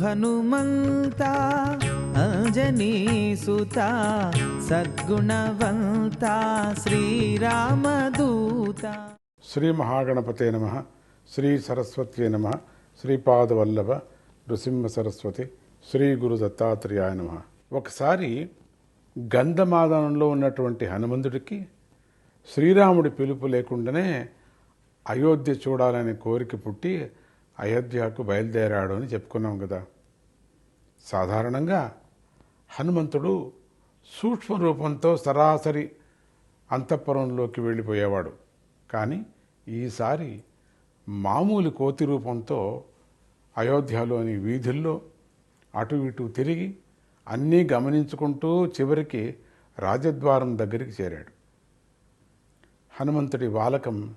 హనుమంత అంజనీ సుత సద్గుణవంత శ్రీరామదూత. శ్రీ మహాగణపతే నమ. శ్రీ సరస్వత్యే నమ. శ్రీపాదవల్లభ నృసింహ సరస్వతి శ్రీ గురు దత్తాత్రేయాయ నమ. ఒకసారి గంధమాదనంలో ఉన్నటువంటి హనుమంతుడికి శ్రీరాముడి పిలుపు లేకుండానే అయోధ్య చూడాలనే కోరిక పుట్టి అయోధ్యకు బయలుదేరాడు అని చెప్పుకున్నాం కదా. సాధారణంగా హనుమంతుడు సూక్ష్మ రూపంతో సరాసరి అంతఃపురంలోకి వెళ్ళిపోయేవాడు. కానీ ఈసారి మామూలు కోతి రూపంతో అయోధ్యలోని వీధుల్లో అటు ఇటు తిరిగి అన్నీ గమనించుకుంటూ చివరికి రాజద్వారం దగ్గరికి చేరాడు. హనుమంతుడి వాలకం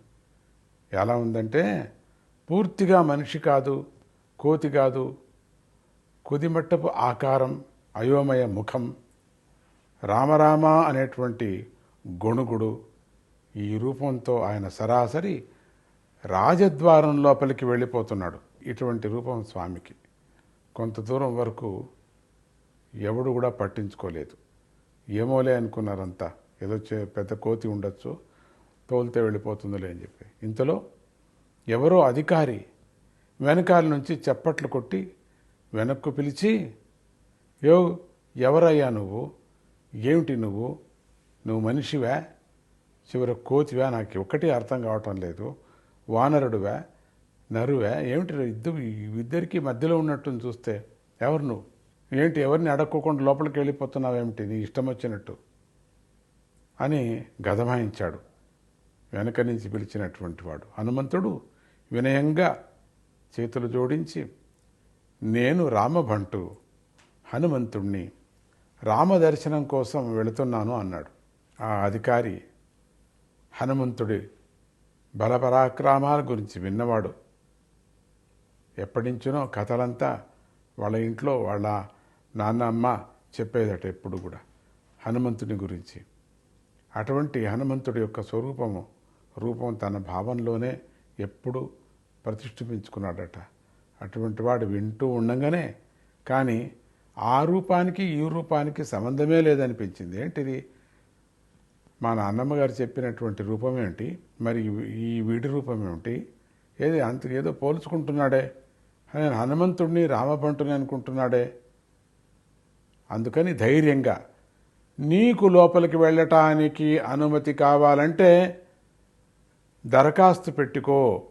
ఎలా ఉందంటే పూర్తిగా మనిషి కాదు కోతి కాదు కుదిమట్టపు ఆకారం అయోమయ ముఖం రామరామ అనేటువంటి గొణుగుడు ఈ రూపంతో ఆయన సరాసరి రాజద్వారం లోపలికి వెళ్ళిపోతున్నాడు. ఇటువంటి రూపం స్వామికి. కొంత దూరం వరకు ఎవడు కూడా పట్టించుకోలేదు. ఏమోలే అనుకున్నారంతా. ఏదో పెద్ద కోతి ఉండొచ్చు తోలితే వెళ్ళిపోతుందిలే అని చెప్పి. ఇంతలో ఎవరో అధికారి వెనకాల నుంచి చప్పట్లు కొట్టి వెనక్కు పిలిచి యో ఎవరయ్యా నువ్వు? ఏమిటి నువ్వు? నువ్వు మనిషివా? చివరి కోతివా? నాకు ఒకటి అర్థం కావటం లేదు. వానరుడువా? నరువా? ఏమిటి ఇద్దరు? ఇద్దరికి మధ్యలో ఉన్నట్టు చూస్తే ఎవరు నువ్వు? ఏంటి ఎవరిని అడక్కోకుండా లోపలికి వెళ్ళిపోతున్నావేమిటి నీ ఇష్టం వచ్చినట్టు. అని గదమాయించాడు వెనక నుంచి పిలిచినటువంటి వాడు. హనుమంతుడు వినయంగా చేతులు జోడించి నేను రామభంటు హనుమంతుణ్ణి రామదర్శనం కోసం వెళుతున్నాను అన్నాడు. ఆ అధికారి హనుమంతుడి బలపరాక్రమాల గురించి విన్నవాడు. ఎప్పటి కథలంతా వాళ్ళ ఇంట్లో వాళ్ళ నాన్నమ్మ చెప్పేదట ఎప్పుడు కూడా హనుమంతుని గురించి. అటువంటి హనుమంతుడి యొక్క స్వరూపము రూపం తన భావంలోనే ఎప్పుడు ప్రతిష్ఠించుకున్నాడట. అటువంటి వాడు వింటూ ఉండగానే కానీ ఆ రూపానికి ఈ రూపానికి సంబంధమే లేదనిపించింది. ఏంటిది? మా నాన్నమ్మగారు చెప్పినటువంటి రూపం ఏమిటి? మరి ఈ- వీడి రూపం ఏమిటి? ఏది అంత ఏదో పోల్చుకుంటున్నాడే. నేను హనుమంతుడిని రామభంటుని అనుకుంటున్నాడే. అందుకని ధైర్యంగా నీకు లోపలికి వెళ్ళటానికి అనుమతి కావాలంటే దరఖాస్తు పెట్టుకో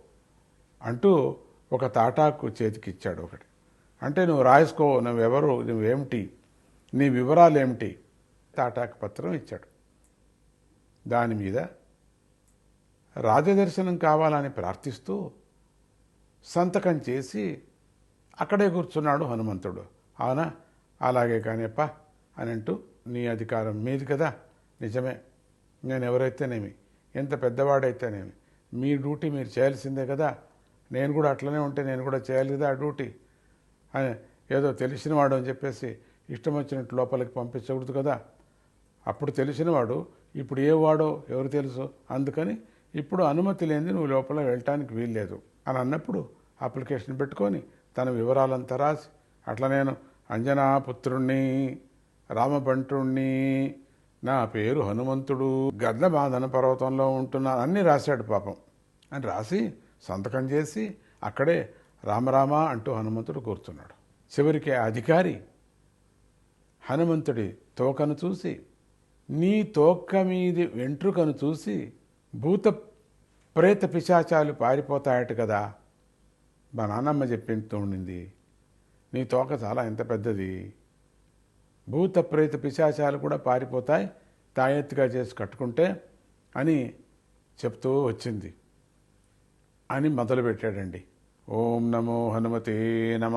అంటూ ఒక తాటాకు చేతికిచ్చాడు ఒకటి. అంటే నువ్వు రాసుకో నువ్వెవరు నువ్వేమిటి నీ వివరాలు ఏమిటి తాటాకు పత్రం ఇచ్చాడు. దాని మీద రాజదర్శనం కావాలని ప్రార్థిస్తూ సంతకం చేసి అక్కడే కూర్చున్నాడు హనుమంతుడు. అవునా? అలాగే కానిప్ప అని అంటూ నీ అధికారం మీది కదా నిజమే. నేను ఎవరైతేనేమి ఎంత పెద్దవాడైతేనేమి? మీ డ్యూటీ మీరు చేయాల్సిందే కదా. నేను కూడా అట్లనే ఉంటే నేను కూడా చేయాలి కదా ఆ డ్యూటీ. అని ఏదో తెలిసినవాడు అని చెప్పేసి ఇష్టం వచ్చినట్టు లోపలికి పంపించకూడదు కదా. అప్పుడు తెలిసినవాడు ఇప్పుడు ఏ వాడో ఎవరు తెలుసు? అందుకని ఇప్పుడు అనుమతి లేనిది నువ్వు లోపల వెళ్ళటానికి వీల్లేదు అని అన్నప్పుడు అప్లికేషన్ పెట్టుకొని తన వివరాలంతా రాసి అట్లా నేను అంజనాపుత్రుణ్ణి రామబంటుణ్ణి నా పేరు హనుమంతుడు. గర్ధబాధన పర్వతంలో ఉంటున్నాను అన్నీ రాశాడు పాపం. అని రాసి సంతకం చేసి అక్కడే రామరామ అంటూ హనుమంతుడు కూర్చున్నాడు. చివరికి ఆ అధికారి హనుమంతుడి తోకను చూసి నీ తోక మీది వెంట్రుకను చూసి భూత ప్రేత పిశాచాలు పారిపోతాయట కదా. మా నాన్నమ్మ చెప్పింటూ ఉండింది నీ తోక చాలా ఎంత పెద్దది. భూత ప్రేత పిశాచాలు కూడా పారిపోతాయి తాయెత్తుగా చేసి కట్టుకుంటే అని చెప్తూ వచ్చింది అని మొదలుపెట్టాడండి. ఓం నమో హనుమతే నమ.